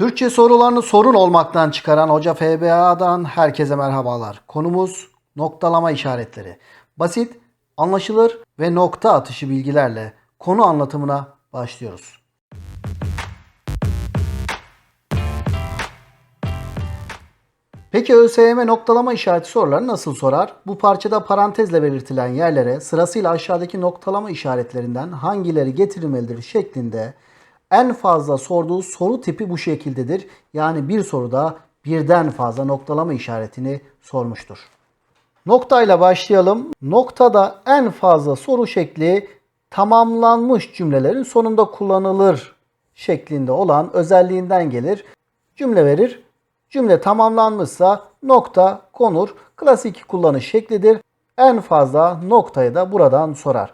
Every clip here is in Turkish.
Türkçe sorularını sorun olmaktan çıkaran Hoca FBA'dan herkese merhabalar. Konumuz noktalama işaretleri. Basit, anlaşılır ve nokta atışı bilgilerle konu anlatımına başlıyoruz. Peki ÖSYM noktalama işareti soruları nasıl sorar? Bu parçada parantezle belirtilen yerlere sırasıyla aşağıdaki noktalama işaretlerinden hangileri getirilmelidir şeklinde en fazla sorduğu soru tipi bu şekildedir. Yani bir soruda birden fazla noktalama işaretini sormuştur. Noktayla başlayalım. Noktada en fazla soru şekli tamamlanmış cümlelerin sonunda kullanılır şeklinde olan özelliğinden gelir. Cümle verir. Cümle tamamlanmışsa nokta konur. Klasik kullanış şeklidir. En fazla noktayı da buradan sorar.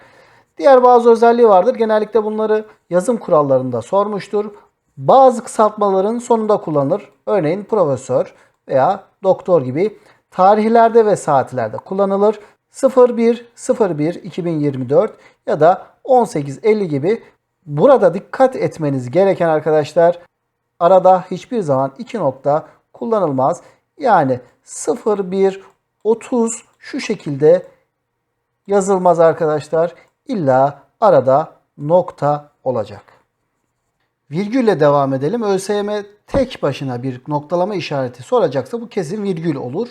Diğer bazı özelliği vardır. Genellikle bunları yazım kurallarında sormuştur. Bazı kısaltmaların sonunda kullanılır. Örneğin profesör veya doktor gibi tarihlerde ve saatlerde kullanılır. 01 01 2024 ya da 1850 gibi burada dikkat etmeniz gereken arkadaşlar arada hiçbir zaman iki nokta kullanılmaz. Yani 01 30 şu şekilde yazılmaz arkadaşlar. İlla arada nokta olacak. Virgülle devam edelim. ÖSYM tek başına bir noktalama işareti soracaksa bu kesin virgül olur.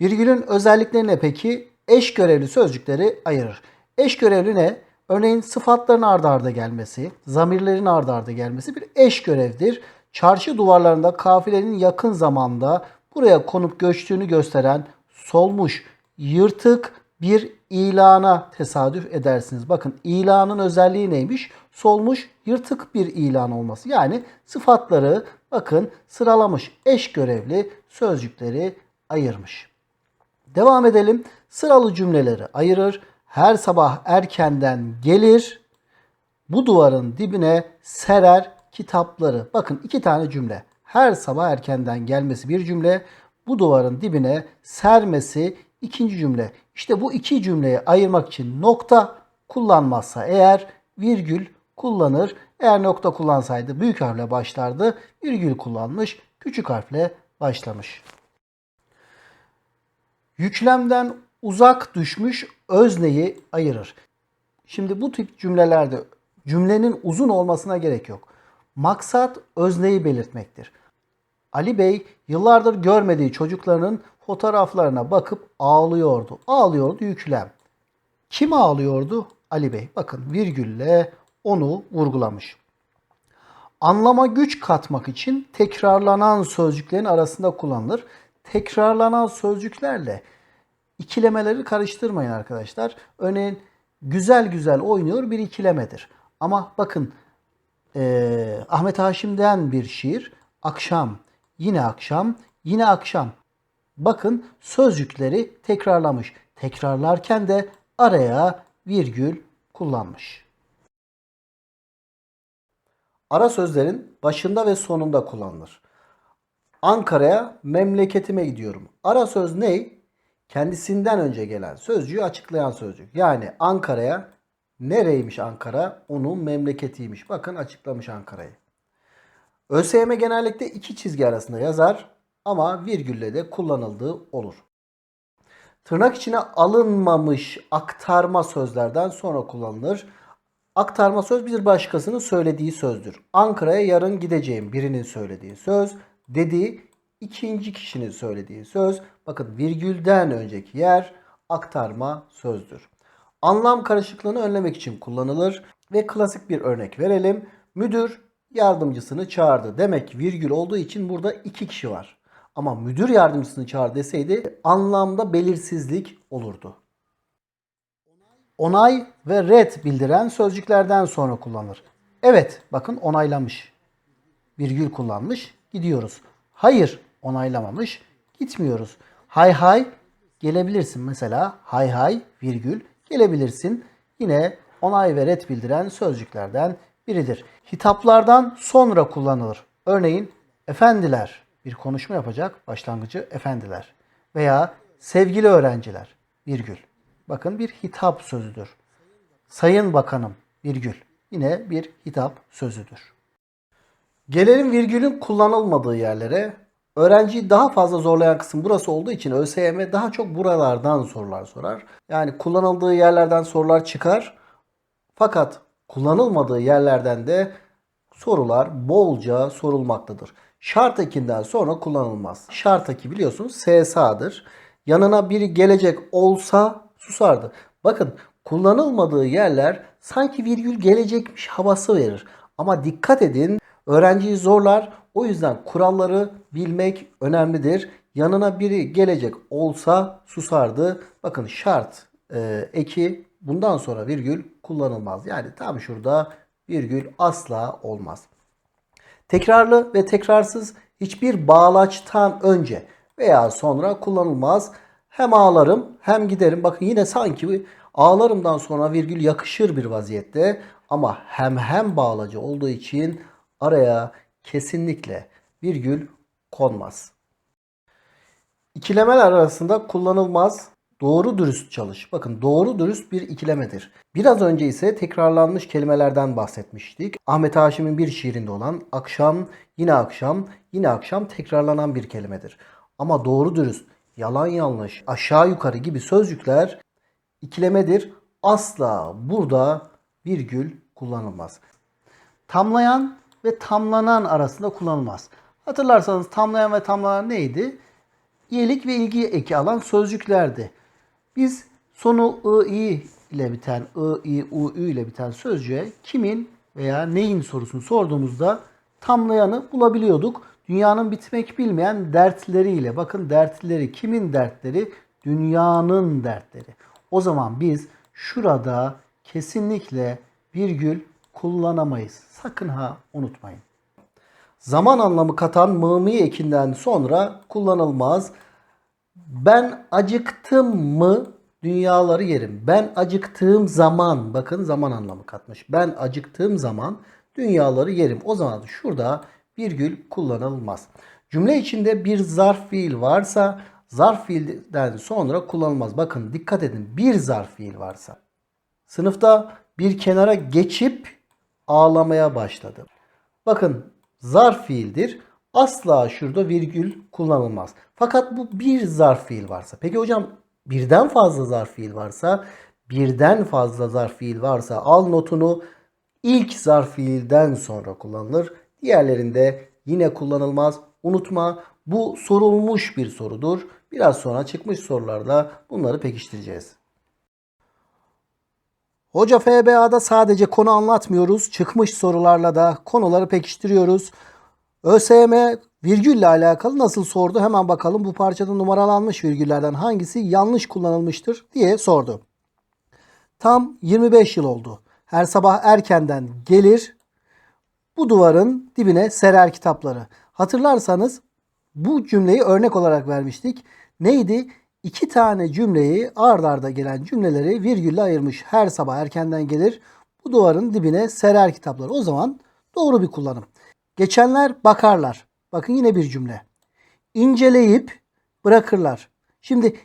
Virgülün özellikleri ne peki? Eş görevli sözcükleri ayırır. Eş görevli ne? Örneğin sıfatların ardarda arda gelmesi, zamirlerin ardarda arda gelmesi bir eş görevdir. Çarşı duvarlarında kafilenin yakın zamanda buraya konup göçtüğünü gösteren solmuş, yırtık bir ilana tesadüf edersiniz. Bakın ilanın özelliği neymiş? Solmuş, yırtık bir ilan olması. Yani sıfatları bakın sıralamış, eş görevli sözcükleri ayırmış. Devam edelim. Sıralı cümleleri ayırır. Her sabah erkenden gelir. Bu duvarın dibine serer kitapları. Bakın iki tane cümle. Her sabah erkenden gelmesi bir cümle. Bu duvarın dibine sermesi ikinci cümle. İşte bu iki cümleyi ayırmak için nokta kullanmazsa eğer virgül kullanır. Eğer nokta kullansaydı büyük harfle başlardı. Virgül kullanmış. Küçük harfle başlamış. Yüklemden uzak düşmüş özneyi ayırır. Şimdi bu tip cümlelerde cümlenin uzun olmasına gerek yok. Maksat özneyi belirtmektir. Ali Bey yıllardır görmediği çocuklarının fotoğraflarına bakıp ağlıyordu. Ağlıyordu yüklem. Kim ağlıyordu? Ali Bey. Bakın virgülle onu vurgulamış. Anlama güç katmak için tekrarlanan sözcüklerin arasında kullanılır. Tekrarlanan sözcüklerle ikilemeleri karıştırmayın arkadaşlar. Örneğin güzel güzel oynuyor bir ikilemedir. Ama bakın e, Ahmet Haşim'den bir şiir. Akşam, yine akşam, yine akşam. Bakın sözcükleri tekrarlamış. Tekrarlarken de araya virgül kullanmış. Ara sözlerin başında ve sonunda kullanılır. Ankara'ya memleketime gidiyorum. Ara söz ne? Kendisinden önce gelen sözcüğü açıklayan sözcük. Yani Ankara'ya nereymiş Ankara? Onun memleketiymiş. Bakın açıklamış Ankara'yı. ÖSYM genellikle iki çizgi arasında yazar ama virgülle de kullanıldığı olur. Tırnak içine alınmamış aktarma sözlerden sonra kullanılır. Aktarma söz bir başkasının söylediği sözdür. Ankara'ya yarın gideceğim birinin söylediği söz. Dediği ikinci kişinin söylediği söz. Bakın virgülden önceki yer aktarma sözdür. Anlam karışıklığını önlemek için kullanılır ve klasik bir örnek verelim. Müdür yardımcısını çağırdı. Demek virgül olduğu için burada iki kişi var. Ama müdür yardımcısını çağır deseydi anlamda belirsizlik olurdu. Onay ve red bildiren sözcüklerden sonra kullanılır. Evet bakın onaylamış. Virgül kullanmış. Gidiyoruz. Hayır onaylamamış. Gitmiyoruz. Hay hay gelebilirsin mesela. Hay hay virgül gelebilirsin. Yine onay ve red bildiren sözcüklerden biridir. Hitaplardan sonra kullanılır. Örneğin efendiler bir konuşma yapacak başlangıcı efendiler veya sevgili öğrenciler virgül. Bakın bir hitap sözüdür. Sayın Bakanım virgül. Yine bir hitap sözüdür. Gelelim virgülün kullanılmadığı yerlere. Öğrenciyi daha fazla zorlayan kısım burası olduğu için ÖSYM daha çok buralardan sorular sorar. Yani kullanıldığı yerlerden sorular çıkar. Fakat kullanılmadığı yerlerden de sorular bolca sorulmaktadır. Şart ekinden sonra kullanılmaz. Şart eki biliyorsunuz SSA'dır. Yanına biri gelecek olsa susardı. Bakın kullanılmadığı yerler sanki virgül gelecekmiş havası verir. Ama dikkat edin öğrenciyi zorlar. O yüzden kuralları bilmek önemlidir. Yanına biri gelecek olsa susardı. Bakın şart e, eki bundan sonra virgül kullanılmaz. Yani tam şurada virgül asla olmaz. Tekrarlı ve tekrarsız hiçbir bağlaçtan önce veya sonra kullanılmaz. Hem ağlarım hem giderim. Bakın yine sanki ağlarımdan sonra virgül yakışır bir vaziyette ama hem hem bağlacı olduğu için araya kesinlikle virgül konmaz. İkilemeler arasında kullanılmaz doğru dürüst çalış. Bakın doğru dürüst bir ikilemedir. Biraz önce ise tekrarlanmış kelimelerden bahsetmiştik. Ahmet Haşim'in bir şiirinde olan akşam, yine akşam, yine akşam tekrarlanan bir kelimedir. Ama doğru dürüst, yalan yanlış, aşağı yukarı gibi sözcükler ikilemedir. Asla burada virgül kullanılmaz. Tamlayan ve tamlanan arasında kullanılmaz. Hatırlarsanız tamlayan ve tamlanan neydi? İyilik ve ilgi eki alan sözcüklerdi. Biz sonu ı, i ile biten, ı, i, u, ü ile biten sözcüğe kimin veya neyin sorusunu sorduğumuzda tamlayanı bulabiliyorduk. Dünyanın bitmek bilmeyen dertleriyle. Bakın dertleri kimin dertleri? Dünyanın dertleri. O zaman biz şurada kesinlikle virgül kullanamayız. Sakın ha unutmayın. Zaman anlamı katan mımi ekinden sonra kullanılmaz. Ben acıktım mı dünyaları yerim. Ben acıktığım zaman bakın zaman anlamı katmış. Ben acıktığım zaman dünyaları yerim. O zaman şurada virgül kullanılmaz. Cümle içinde bir zarf fiil varsa zarf fiilden sonra kullanılmaz. Bakın dikkat edin bir zarf fiil varsa. Sınıfta bir kenara geçip ağlamaya başladı. Bakın zarf fiildir. Asla şurada virgül kullanılmaz. Fakat bu bir zarf fiil varsa. Peki hocam birden fazla zarf fiil varsa, birden fazla zarf fiil varsa al notunu ilk zarf fiilden sonra kullanılır. Diğerlerinde yine kullanılmaz. Unutma bu sorulmuş bir sorudur. Biraz sonra çıkmış sorularda bunları pekiştireceğiz. Hoca FBA'da sadece konu anlatmıyoruz. Çıkmış sorularla da konuları pekiştiriyoruz. ÖSYM virgülle alakalı nasıl sordu? Hemen bakalım bu parçada numaralanmış virgüllerden hangisi yanlış kullanılmıştır diye sordu. Tam 25 yıl oldu. Her sabah erkenden gelir bu duvarın dibine serer kitapları. Hatırlarsanız bu cümleyi örnek olarak vermiştik. Neydi? İki tane cümleyi ard arda gelen cümleleri virgülle ayırmış. Her sabah erkenden gelir bu duvarın dibine serer kitapları. O zaman doğru bir kullanım. Geçenler bakarlar. Bakın yine bir cümle. İnceleyip bırakırlar. Şimdi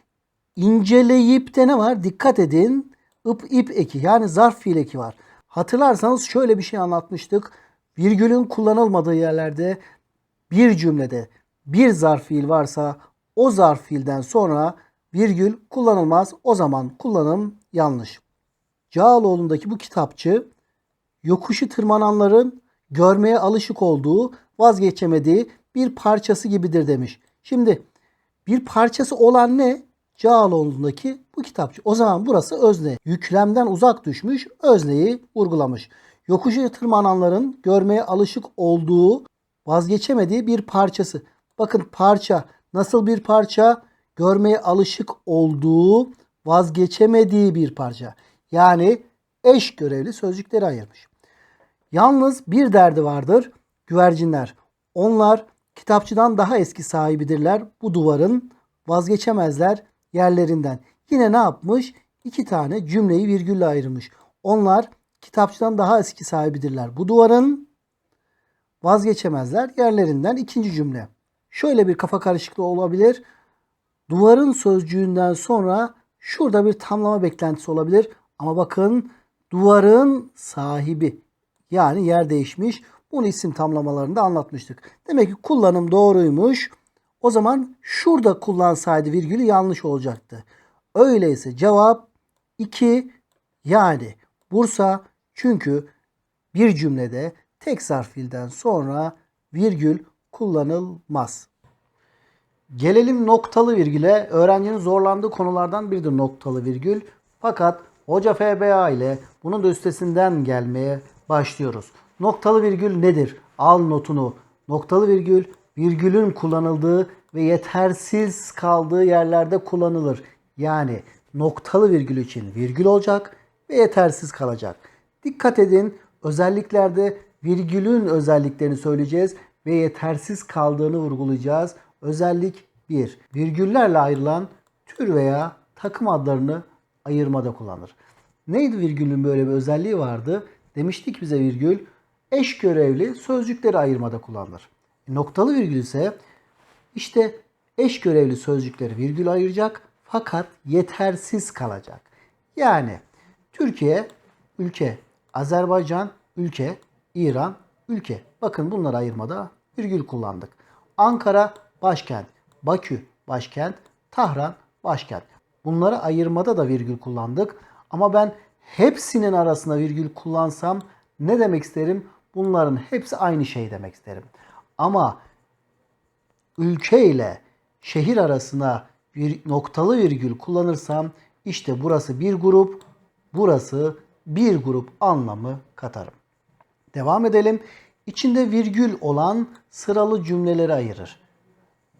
inceleyip de ne var? Dikkat edin. ıp ip eki yani zarf fiil eki var. Hatırlarsanız şöyle bir şey anlatmıştık. Virgülün kullanılmadığı yerlerde bir cümlede bir zarf fiil varsa o zarf fiilden sonra virgül kullanılmaz. O zaman kullanım yanlış. Cağaloğlu'ndaki bu kitapçı yokuşu tırmananların görmeye alışık olduğu, vazgeçemediği bir parçası gibidir demiş. Şimdi bir parçası olan ne? Cağaloğlu'ndaki bu kitapçı. O zaman burası özne. Yüklemden uzak düşmüş, özneyi vurgulamış. Yokuşu tırmananların görmeye alışık olduğu, vazgeçemediği bir parçası. Bakın parça nasıl bir parça? Görmeye alışık olduğu, vazgeçemediği bir parça. Yani eş görevli sözcükleri ayırmış. Yalnız bir derdi vardır. Güvercinler. Onlar kitapçıdan daha eski sahibidirler. Bu duvarın vazgeçemezler yerlerinden. Yine ne yapmış? İki tane cümleyi virgülle ayırmış. Onlar kitapçıdan daha eski sahibidirler. Bu duvarın vazgeçemezler yerlerinden ikinci cümle. Şöyle bir kafa karışıklığı olabilir. Duvarın sözcüğünden sonra şurada bir tamlama beklentisi olabilir. Ama bakın duvarın sahibi yani yer değişmiş. Bunu isim tamlamalarında anlatmıştık. Demek ki kullanım doğruymuş. O zaman şurada kullansaydı virgülü yanlış olacaktı. Öyleyse cevap 2 yani Bursa çünkü bir cümlede tek zarf fiilden sonra virgül kullanılmaz. Gelelim noktalı virgüle. Öğrencinin zorlandığı konulardan biridir noktalı virgül. Fakat Hoca FBA ile bunun da üstesinden gelmeye başlıyoruz. Noktalı virgül nedir? Al notunu. Noktalı virgül virgülün kullanıldığı ve yetersiz kaldığı yerlerde kullanılır. Yani noktalı virgül için virgül olacak ve yetersiz kalacak. Dikkat edin özelliklerde virgülün özelliklerini söyleyeceğiz ve yetersiz kaldığını vurgulayacağız. Özellik 1. Virgüllerle ayrılan tür veya takım adlarını ayırmada kullanılır. Neydi virgülün böyle bir özelliği vardı? Demiştik bize virgül eş görevli sözcükleri ayırmada kullanılır. Noktalı virgül ise işte eş görevli sözcükleri virgül ayıracak fakat yetersiz kalacak. Yani Türkiye ülke, Azerbaycan ülke, İran ülke. Bakın bunları ayırmada virgül kullandık. Ankara başkent, Bakü başkent, Tahran başkent. Bunları ayırmada da virgül kullandık. Ama ben hepsinin arasında virgül kullansam ne demek isterim? Bunların hepsi aynı şey demek isterim. Ama ülke ile şehir arasına bir noktalı virgül kullanırsam işte burası bir grup, burası bir grup anlamı katarım. Devam edelim. İçinde virgül olan sıralı cümleleri ayırır.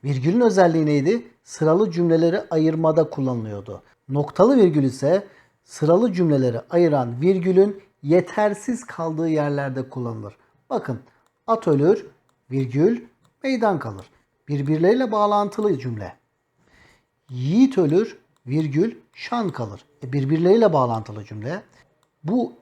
Virgülün özelliği neydi? Sıralı cümleleri ayırmada kullanılıyordu. Noktalı virgül ise sıralı cümleleri ayıran virgülün yetersiz kaldığı yerlerde kullanılır. Bakın at ölür, virgül, meydan kalır. Birbirleriyle bağlantılı cümle. Yiğit ölür, virgül, şan kalır. E birbirleriyle bağlantılı cümle. Bu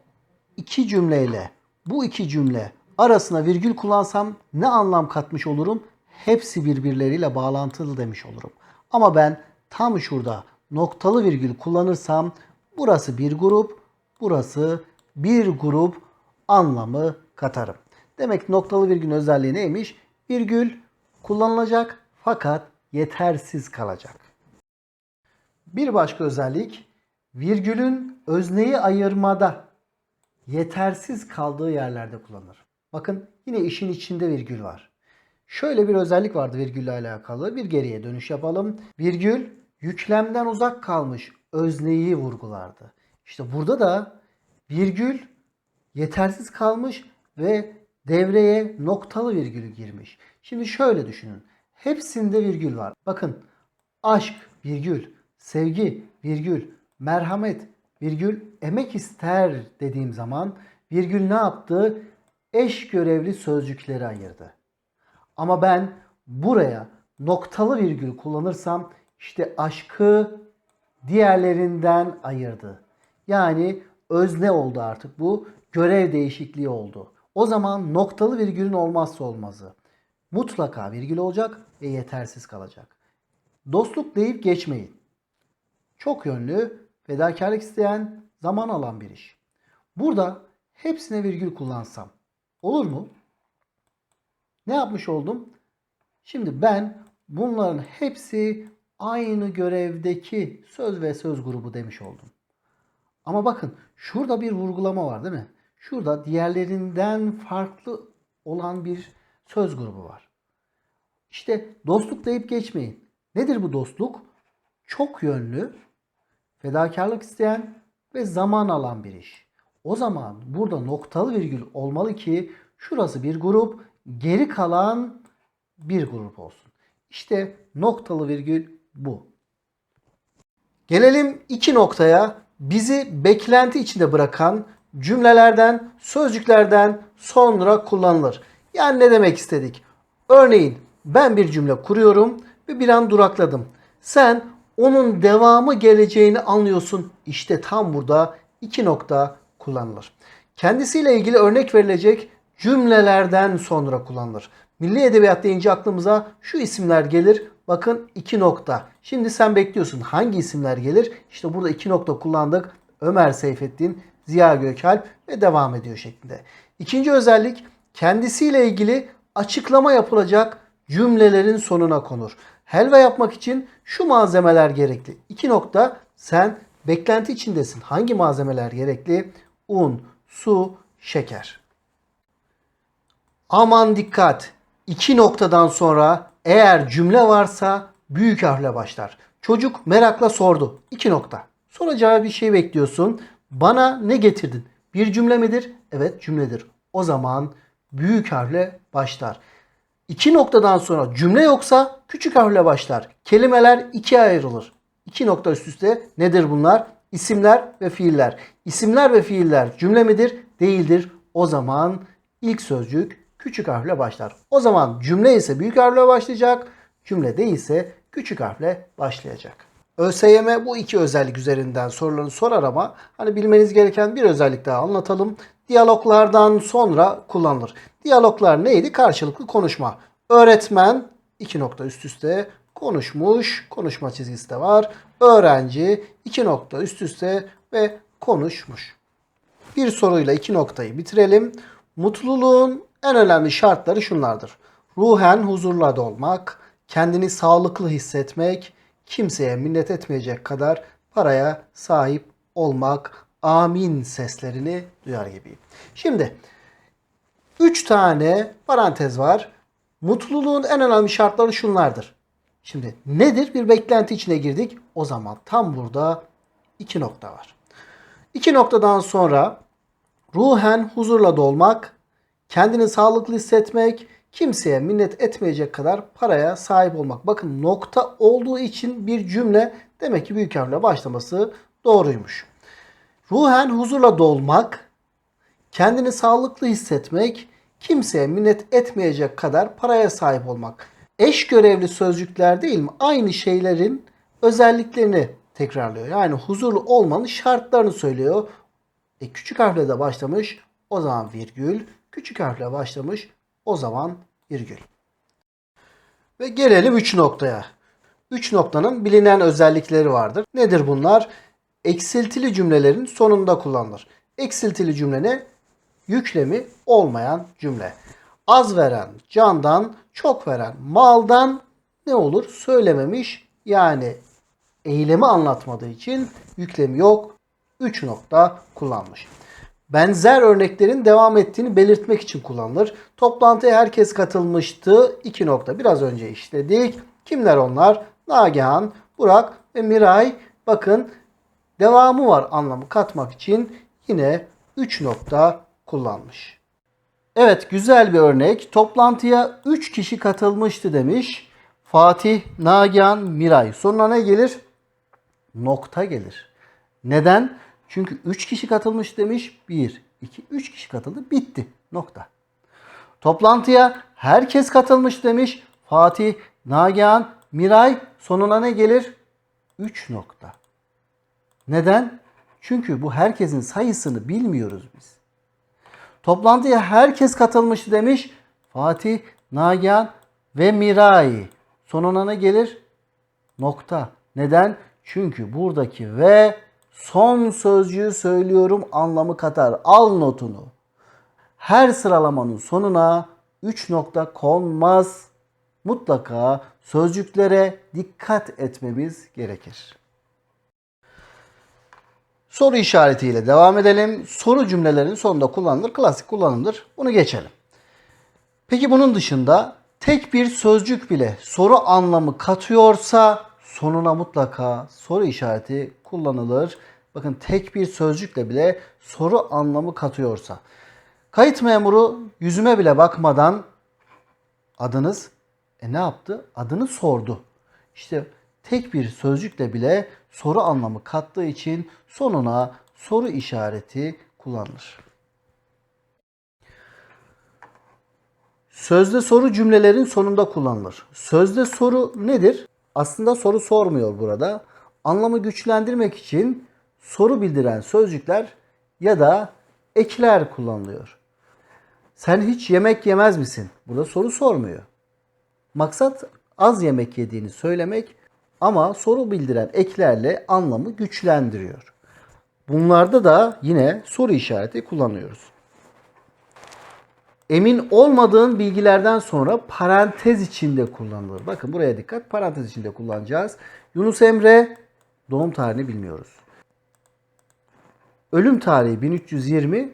iki cümleyle bu iki cümle arasına virgül kullansam ne anlam katmış olurum? Hepsi birbirleriyle bağlantılı demiş olurum. Ama ben tam şurada noktalı virgül kullanırsam burası bir grup, burası bir grup anlamı katarım. Demek noktalı virgülün özelliği neymiş? Virgül kullanılacak fakat yetersiz kalacak. Bir başka özellik virgülün özneyi ayırmada yetersiz kaldığı yerlerde kullanılır. Bakın yine işin içinde virgül var. Şöyle bir özellik vardı virgülle alakalı. Bir geriye dönüş yapalım. Virgül yüklemden uzak kalmış özneyi vurgulardı. İşte burada da virgül yetersiz kalmış ve devreye noktalı virgülü girmiş. Şimdi şöyle düşünün. Hepsinde virgül var. Bakın aşk virgül, sevgi virgül, merhamet virgül, emek ister dediğim zaman virgül ne yaptı? Eş görevli sözcükleri ayırdı. Ama ben buraya noktalı virgül kullanırsam işte aşkı diğerlerinden ayırdı. Yani özne oldu artık bu. Görev değişikliği oldu. O zaman noktalı virgülün olmazsa olmazı. Mutlaka virgül olacak ve yetersiz kalacak. Dostluk deyip geçmeyin. Çok yönlü, fedakarlık isteyen, zaman alan bir iş. Burada hepsine virgül kullansam olur mu? Ne yapmış oldum? Şimdi ben bunların hepsi aynı görevdeki söz ve söz grubu demiş oldum. Ama bakın şurada bir vurgulama var değil mi? Şurada diğerlerinden farklı olan bir söz grubu var. İşte dostluk deyip geçmeyin. Nedir bu dostluk? Çok yönlü, fedakarlık isteyen ve zaman alan bir iş. O zaman burada noktalı virgül olmalı ki şurası bir grup, geri kalan bir grup olsun. İşte noktalı virgül bu. Gelelim iki noktaya. Bizi beklenti içinde bırakan cümlelerden, sözcüklerden sonra kullanılır. Yani ne demek istedik? Örneğin ben bir cümle kuruyorum ve bir an durakladım. Sen onun devamı geleceğini anlıyorsun. İşte tam burada iki nokta kullanılır. Kendisiyle ilgili örnek verilecek cümlelerden sonra kullanılır. Milli Edebiyat deyince aklımıza şu isimler gelir. Bakın iki nokta. Şimdi sen bekliyorsun hangi isimler gelir? İşte burada iki nokta kullandık. Ömer Seyfettin, Ziya Gökalp ve devam ediyor şeklinde. İkinci özellik kendisiyle ilgili açıklama yapılacak cümlelerin sonuna konur. Helva yapmak için şu malzemeler gerekli. İki nokta sen beklenti içindesin. Hangi malzemeler gerekli? Un, su, şeker. Aman dikkat. İki noktadan sonra eğer cümle varsa büyük harfle başlar. Çocuk merakla sordu. İki nokta. Soracağı bir şey bekliyorsun. Bana ne getirdin? Bir cümle midir? Evet cümledir. O zaman büyük harfle başlar. İki noktadan sonra cümle yoksa küçük harfle başlar. Kelimeler ikiye ayrılır. İki nokta üst üste nedir bunlar? İsimler ve fiiller. İsimler ve fiiller cümle midir? Değildir. O zaman ilk sözcük küçük harfle başlar. O zaman cümle ise büyük harfle başlayacak. Cümle değilse küçük harfle başlayacak. ÖSYM bu iki özellik üzerinden sorularını sorar ama hani bilmeniz gereken bir özellik daha anlatalım. Diyaloglardan sonra kullanılır. Diyaloglar neydi? Karşılıklı konuşma. Öğretmen iki nokta üst üste konuşmuş. Konuşma çizgisi de var. Öğrenci iki nokta üst üste ve konuşmuş. Bir soruyla iki noktayı bitirelim. Mutluluğun en önemli şartları şunlardır. Ruhen huzurla dolmak, kendini sağlıklı hissetmek, kimseye minnet etmeyecek kadar paraya sahip olmak, amin seslerini duyar gibiyim. Şimdi 3 tane parantez var. Mutluluğun en önemli şartları şunlardır. Şimdi nedir? Bir beklenti içine girdik. O zaman tam burada iki nokta var. İki noktadan sonra ruhen huzurla dolmak, kendini sağlıklı hissetmek, kimseye minnet etmeyecek kadar paraya sahip olmak. Bakın nokta olduğu için bir cümle demek ki büyük harfle başlaması doğruymuş. Ruhen huzurla dolmak, kendini sağlıklı hissetmek, kimseye minnet etmeyecek kadar paraya sahip olmak. Eş görevli sözcükler değil mi? Aynı şeylerin özelliklerini tekrarlıyor. Yani huzurlu olmanın şartlarını söylüyor. E, küçük harfle de başlamış. O zaman virgül. Küçük harfle başlamış. O zaman virgül. Ve gelelim 3 noktaya. 3 noktanın bilinen özellikleri vardır. Nedir bunlar? Eksiltili cümlelerin sonunda kullanılır. Eksiltili cümle ne? Yüklemi olmayan cümle. Az veren candan, çok veren maldan ne olur? Söylememiş. Yani eylemi anlatmadığı için yüklemi yok. 3 nokta kullanmış. Benzer örneklerin devam ettiğini belirtmek için kullanılır. Toplantıya herkes katılmıştı. 2 nokta biraz önce işledik. Kimler onlar? Nagihan, Burak ve Miray. Bakın devamı var anlamı katmak için yine 3 nokta kullanmış. Evet güzel bir örnek. Toplantıya 3 kişi katılmıştı demiş. Fatih, Nagihan, Miray. Sonuna ne gelir? Nokta gelir. Neden? Çünkü 3 kişi katılmış demiş. 1, 2, 3 kişi katıldı. Bitti. Nokta. Toplantıya herkes katılmış demiş. Fatih, Nagihan, Miray. Sonuna ne gelir? 3 nokta. Neden? Çünkü bu herkesin sayısını bilmiyoruz biz. Toplantıya herkes katılmıştı demiş. Fatih, Nagihan ve Miray. Sonuna ne gelir? Nokta. Neden? Çünkü buradaki ve son sözcüğü söylüyorum anlamı katar. Al notunu. Her sıralamanın sonuna 3 nokta konmaz. Mutlaka sözcüklere dikkat etmemiz gerekir. Soru işaretiyle devam edelim. Soru cümlelerin sonunda kullanılır. Klasik kullanımdır. Bunu geçelim. Peki bunun dışında tek bir sözcük bile soru anlamı katıyorsa sonuna mutlaka soru işareti kullanılır. Bakın tek bir sözcükle bile soru anlamı katıyorsa. Kayıt memuru yüzüme bile bakmadan adınız e ne yaptı? Adını sordu. İşte tek bir sözcükle bile soru anlamı kattığı için sonuna soru işareti kullanılır. Sözde soru cümlelerin sonunda kullanılır. Sözde soru nedir? Aslında soru sormuyor burada. Anlamı güçlendirmek için soru bildiren sözcükler ya da ekler kullanılıyor. Sen hiç yemek yemez misin? Burada soru sormuyor. Maksat az yemek yediğini söylemek ama soru bildiren eklerle anlamı güçlendiriyor. Bunlarda da yine soru işareti kullanıyoruz. Emin olmadığın bilgilerden sonra parantez içinde kullanılır. Bakın buraya dikkat. Parantez içinde kullanacağız. Yunus Emre doğum tarihini bilmiyoruz. Ölüm tarihi 1320.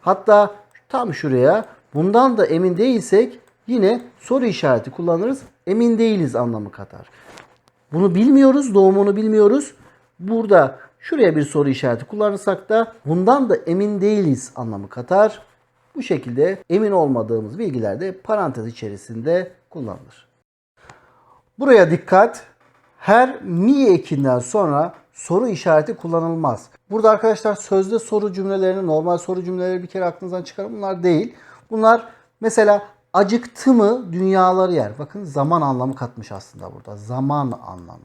Hatta tam şuraya bundan da emin değilsek yine soru işareti kullanırız. Emin değiliz anlamı katar. Bunu bilmiyoruz, doğumunu bilmiyoruz. Burada şuraya bir soru işareti kullanırsak da bundan da emin değiliz anlamı katar. Bu şekilde emin olmadığımız bilgiler de parantez içerisinde kullanılır. Buraya dikkat. Her mi ekinden sonra soru işareti kullanılmaz. Burada arkadaşlar sözde soru cümlelerini, normal soru cümleleri bir kere aklınızdan çıkarın. Bunlar değil. Bunlar mesela acıktı mı dünyaları yer. Bakın zaman anlamı katmış aslında burada. Zaman anlamı.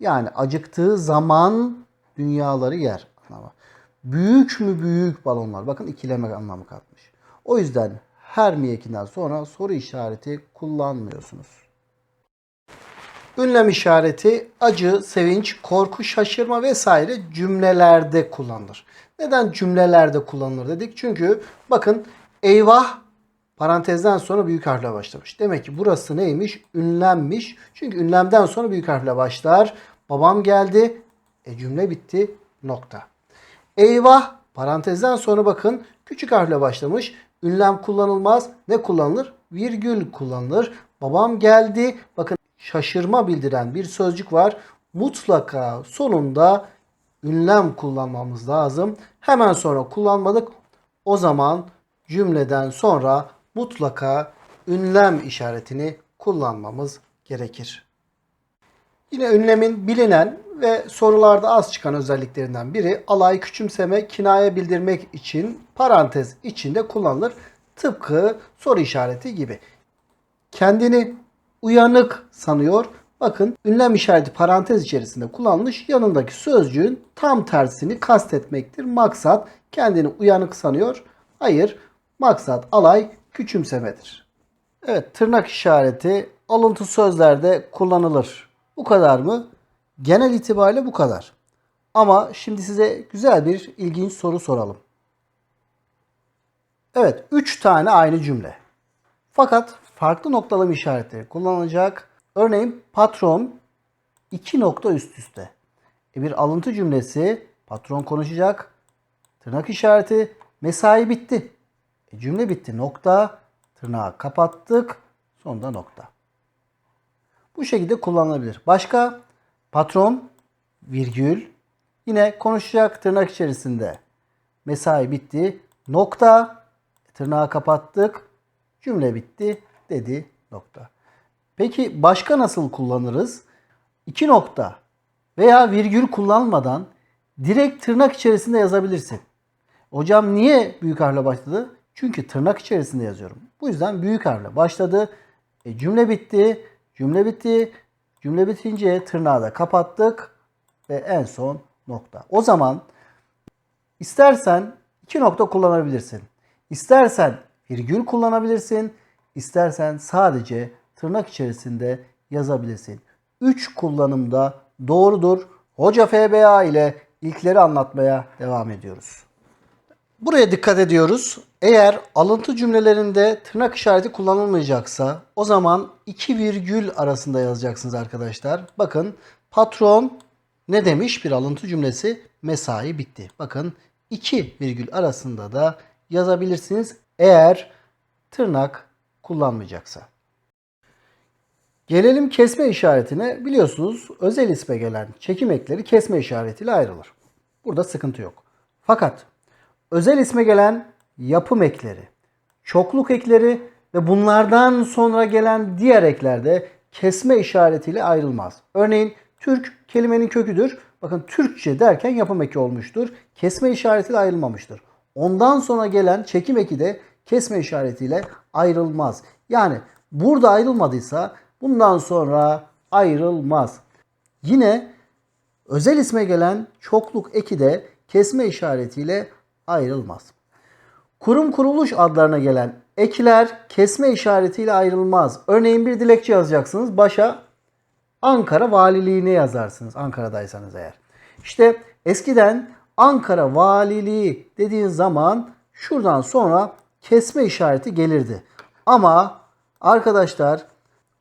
Yani acıktığı zaman dünyaları yer anlamı. Büyük mü büyük balonlar. Bakın ikileme anlamı katmış. O yüzden her mi sonra soru işareti kullanmıyorsunuz. Ünlem işareti acı, sevinç, korku, şaşırma vesaire cümlelerde kullanılır. Neden cümlelerde kullanılır dedik? Çünkü bakın eyvah parantezden sonra büyük harfle başlamış. Demek ki burası neymiş? Ünlemmiş. Çünkü ünlemden sonra büyük harfle başlar. Babam geldi. E cümle bitti. Nokta. Eyvah parantezden sonra bakın küçük harfle başlamış. Ünlem kullanılmaz. Ne kullanılır? Virgül kullanılır. Babam geldi. Bakın şaşırma bildiren bir sözcük var. Mutlaka sonunda ünlem kullanmamız lazım. Hemen sonra kullanmadık. O zaman cümleden sonra mutlaka ünlem işaretini kullanmamız gerekir. Yine ünlemin bilinen ve sorularda az çıkan özelliklerinden biri alay küçümseme, kinaye bildirmek için parantez içinde kullanılır. Tıpkı soru işareti gibi. Kendini uyanık sanıyor. Bakın ünlem işareti parantez içerisinde kullanılmış. Yanındaki sözcüğün tam tersini kastetmektir. Maksat kendini uyanık sanıyor. Hayır, maksat alay küçümsemedir. Evet, tırnak işareti alıntı sözlerde kullanılır. Bu kadar mı? Genel itibariyle bu kadar. Ama şimdi size güzel bir ilginç soru soralım. Evet, 3 tane aynı cümle. Fakat farklı noktalama işaretleri kullanılacak. Örneğin patron iki nokta üst üste. E bir alıntı cümlesi patron konuşacak. Tırnak işareti mesai bitti. E cümle bitti. Nokta. Tırnağı kapattık. Sonunda nokta. Bu şekilde kullanılabilir. Başka patron virgül yine konuşacak tırnak içerisinde. Mesai bitti. Nokta. Tırnağı kapattık. Cümle bitti dedi nokta. Peki başka nasıl kullanırız? İki nokta veya virgül kullanmadan direkt tırnak içerisinde yazabilirsin. Hocam niye büyük harfle başladı? Çünkü tırnak içerisinde yazıyorum. Bu yüzden büyük harfle başladı. E, cümle bitti. Cümle bitti. Cümle bitince tırnağı da kapattık ve en son nokta. O zaman istersen iki nokta kullanabilirsin. İstersen virgül kullanabilirsin. İstersen sadece tırnak içerisinde yazabilirsin. 3 kullanımda doğrudur. Hoca FBA ile ilkleri anlatmaya devam ediyoruz. Buraya dikkat ediyoruz. Eğer alıntı cümlelerinde tırnak işareti kullanılmayacaksa o zaman iki virgül arasında yazacaksınız arkadaşlar. Bakın patron ne demiş bir alıntı cümlesi? Mesai bitti. Bakın iki virgül arasında da yazabilirsiniz eğer tırnak kullanmayacaksa. Gelelim kesme işaretine. Biliyorsunuz özel isme gelen çekim ekleri kesme işaretiyle ayrılır. Burada sıkıntı yok. Fakat özel isme gelen yapım ekleri, çokluk ekleri ve bunlardan sonra gelen diğer eklerde kesme işaretiyle ayrılmaz. Örneğin Türk kelimenin köküdür. Bakın Türkçe derken yapım eki olmuştur. Kesme işaretiyle ayrılmamıştır. Ondan sonra gelen çekim eki de kesme işaretiyle ayrılmaz. Yani burada ayrılmadıysa bundan sonra ayrılmaz. Yine özel isme gelen çokluk eki de kesme işaretiyle ayrılmaz. Kurum kuruluş adlarına gelen ekler kesme işaretiyle ayrılmaz. Örneğin bir dilekçe yazacaksınız. Başa Ankara Valiliğine yazarsınız. Ankara'daysanız eğer. İşte eskiden Ankara Valiliği dediğin zaman şuradan sonra kesme işareti gelirdi. Ama arkadaşlar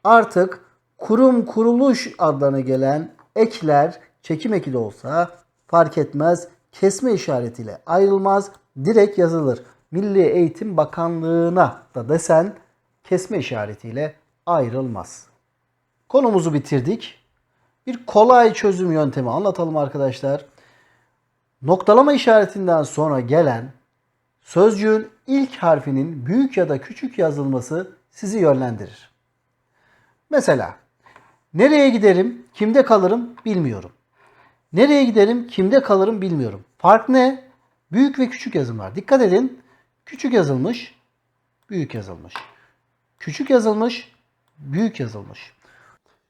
artık kurum kuruluş adlarına gelen ekler çekim eki de olsa fark etmez kesme işaretiyle ayrılmaz direkt yazılır. Milli Eğitim Bakanlığı'na da desen kesme işaretiyle ayrılmaz. Konumuzu bitirdik. Bir kolay çözüm yöntemi anlatalım arkadaşlar. Noktalama işaretinden sonra gelen sözcüğün ilk harfinin büyük ya da küçük yazılması sizi yönlendirir. Mesela nereye giderim, kimde kalırım bilmiyorum. Nereye giderim, kimde kalırım bilmiyorum. Fark ne? Büyük ve küçük yazım var. Dikkat edin. Küçük yazılmış, büyük yazılmış. Küçük yazılmış, büyük yazılmış.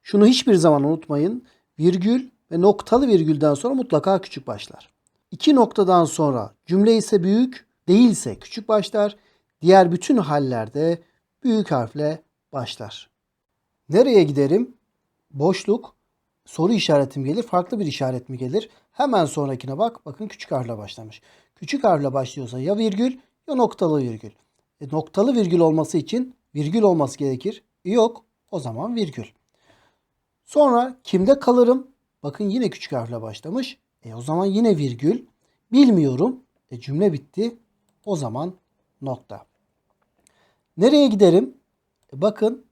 Şunu hiçbir zaman unutmayın. Virgül ve noktalı virgülden sonra mutlaka küçük başlar. İki noktadan sonra cümle ise büyük, değilse küçük başlar. Diğer bütün hallerde büyük harfle başlar. Nereye giderim? Boşluk, soru işaretim gelir, farklı bir işaret mi gelir? Hemen sonrakine bak. Bakın küçük harfle başlamış. Küçük harfle başlıyorsa ya virgül ya noktalı virgül. E, noktalı virgül olması için virgül olması gerekir. E, yok. O zaman virgül. Sonra kimde kalırım? Bakın yine küçük harfle başlamış. E o zaman yine virgül. Bilmiyorum. E cümle bitti. O zaman nokta. Nereye giderim? E bakın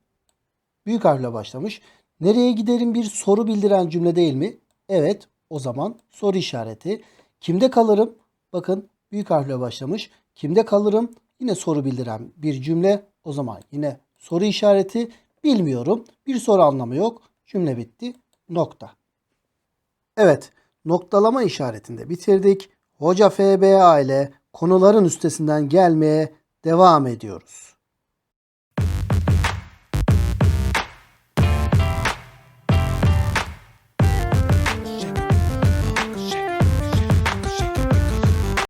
büyük harfle başlamış. Nereye giderim bir soru bildiren cümle değil mi? Evet. O zaman soru işareti. Kimde kalırım? Bakın büyük harfle başlamış. Kimde kalırım? Yine soru bildiren bir cümle. O zaman yine soru işareti. Bilmiyorum. Bir soru anlamı yok. Cümle bitti. Nokta. Evet. Noktalama işaretinde bitirdik. Hoca FBA ile konuların üstesinden gelmeye devam ediyoruz.